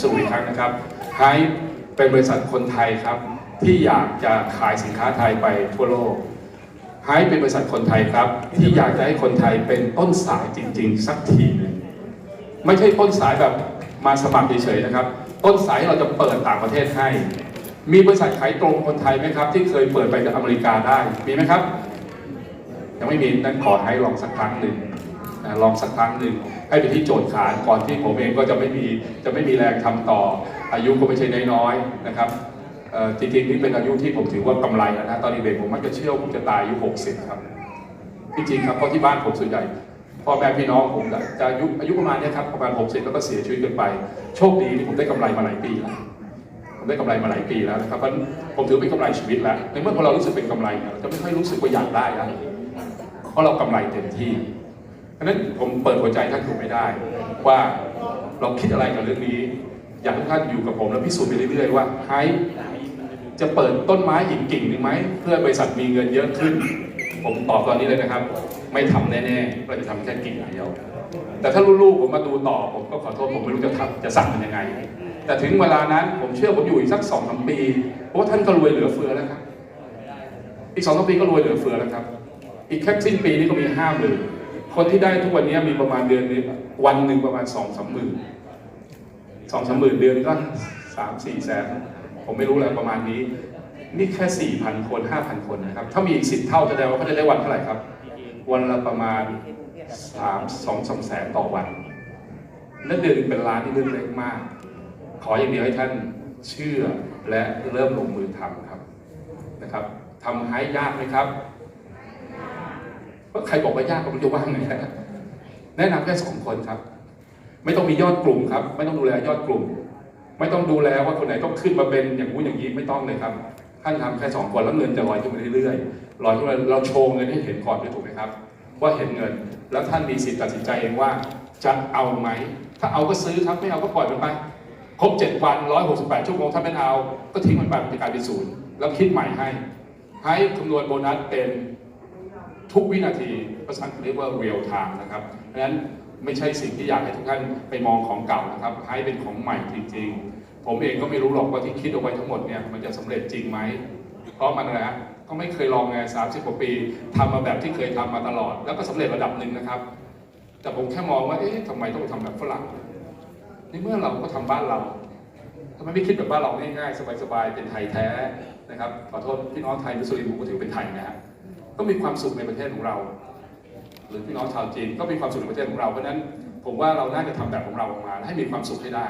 สรุปอีกครั้งนะครับไฮเป็นบริษัทคนไทยครับที่อยากจะขายสินค้าไทยไปทั่วโลกไฮเป็นบริษัทคนไทยครับที่อยากจะให้คนไทยเป็นต้นสายจริง ๆ สักทีหนึ่งไม่ใช่ต้นสายแบบมาสมัครเฉยๆนะครับ ต้นสายเราจะเปิดต่างประเทศให้ มีบริษัทขายตรงคนไทยไหมครับ ที่เคยเปิดไปจากอเมริกาได้มีไหมครับ ยังไม่มีนั้นขอให้ลองสักครั้งหนึ่ง นะลองสักครั้งหนึ่งให้เป็นที่โจทย์ขานก่อนที่ผมเองก็จะไม่มีจะไม่มีแรงทำต่อ อายุก็ไม่ใช่น้อยๆนะครับเอ่จริงๆนี่เป็นอายุที่ผมถือว่ากำไรแล้วนะตอนเด็กผมมักจะเชื่อว่าผมจะตายอายุ 60 ครับจริงๆครับเพราะที่บ้านผมส่วนใหญ่พ่อแม่พี่น้องผมจะอายุอายุประมาณนี้ครับประมาณ 60 แล้วก็เสียชีวิตกันไป โชคดีที่ผมได้กำไรมาหลายปีแล้วผมได้กำไรมาหลายปีแล้วนะครับเพราะผมถือเป็นกำไรชีวิตแล้วในเมื่อพอเรารู้สึกเป็นกำไรเนี่ยเราจะไม่ค่อยรู้สึกว่าอยากได้แล้วเพราะเรากำไรเต็มที่ เพราะฉะนั้นผมเปิดหัวใจท่านถูไม่ได้ ว่าเราคิดอะไรกับเรื่องนี้ อยากให้ท่านอยู่กับผมแล้วพิสูจน์ไปเรื่อยๆว่าไฮจะเปิดต้นไม้อีกกิ่งหนึ่งไหมเพื่อบริษัทมีเงินเยอะขึ้น ผมตอบตอนนี้เลยนะครับ ไม่ทำแน่ๆเราจะทำแค่กิ่งเดียว แต่ถ้าลูกๆผมมาดูต่อผมก็ขอโทษผมไม่รู้จะทำจะสั่งมันยังไง แต่ถึงเวลานั้นผมเชื่อผมอยู่อีกสักสองสามปีเพราะว่าท่านก็รวยเหลือเฟือแล้วครับอีกสองสามปีก็รวยเหลือเฟือแล้วครับ อีกแค่สิ้นปีนี้ก็มีห้าหมื่น คนที่ได้ทุกวันนี้มีประมาณเดือนนึงวันหนึ่งประมาณสองสามหมื่นสองสามหมื่นเดือนก็สามสี่แสนผมไม่รู้แล้วประมาณนี้ นี่แค่สี่พันคนห้าพันคนนะครับ ถ้ามีอีกสิบเท่าแสดงว่าเขาจะได้วันเท่าไหร่ครับ วันละประมาณสามสองสามแสนต่อวันและเดือนเป็นล้านที่เรื่องเล็กมาก ขออย่างเดียวให้ท่านเชื่อและเริ่มลงมือทำครับนะครับทำให้ยากไหมครับ ก็ใครบอกว่ายากก็ไม่รู้จะว่าไงนะแนะนำแค่สองคนครับ ไม่ต้องมียอดกลุ่มครับ ไม่ต้องดูแลยอดกลุ่ม ไม่ต้องดูแลว่าคนไหนต้องขึ้นมาเป็นอย่างนู้นอย่างนี้ไม่ต้องเลยครับท่านทำแค่สองคนแล้วเงินจะลอยขึ้นมาเรื่อยๆลอยขึ้นมาเราโชว์เงินให้เห็นก่อนด้วยถูกไหมครับ ว่าเห็นเงินแล้วท่านมีสิทธิ์ตัดสินใจเองว่าจะเอาไหม ถ้าเอาก็ซื้อครับไม่เอาก็ปล่อยมันไปครบ 7 วัน 168 ชั่วโมงถ้าไม่เอา ก็ทิ้งมันไปเป็นการเป็นศูนย์แล้วคิดใหม่ให้ ให้คำนวณโบนัสเป็น ทุกวินาทีภาษาอังกฤษเรียกว่า real time นะครับเพราะฉะนั้นไม่ใช่สิ่งที่อยากให้ทุกท่านไปมองของเก่านะครับ ให้เป็นของใหม่จริงๆ ผมเองก็ไม่รู้หรอกว่าที่คิดเอาไว้ทั้งหมดเนี่ยมันจะสำเร็จจริงไหมเพราะมันอะไรฮะก็ไม่เคยลองไง30กว่าปีทำมาแบบที่เคยทำมาตลอด แล้วก็สำเร็จระดับหนึ่งนะครับ แต่ผมแค่มองว่าเอ๊ะทำไมต้องไปทำแบบฝรั่งในเมื่อเราก็ทำบ้านเราทำไมไม่คิดแบบบ้านเราง่ายๆสบายๆเป็นไทยแท้นะครับขอโทษพี่น้องไทยมุสลิมผมก็ถือเป็นไทยนะฮะ ก็มีความสุขในประเทศของเรา หรือพี่น้องชาวจีนก็มีความสุขในประเทศของเราเพราะฉะนั้นผมว่าเราน่าจะทำแบบของเราออกมาให้มีความสุขให้ได้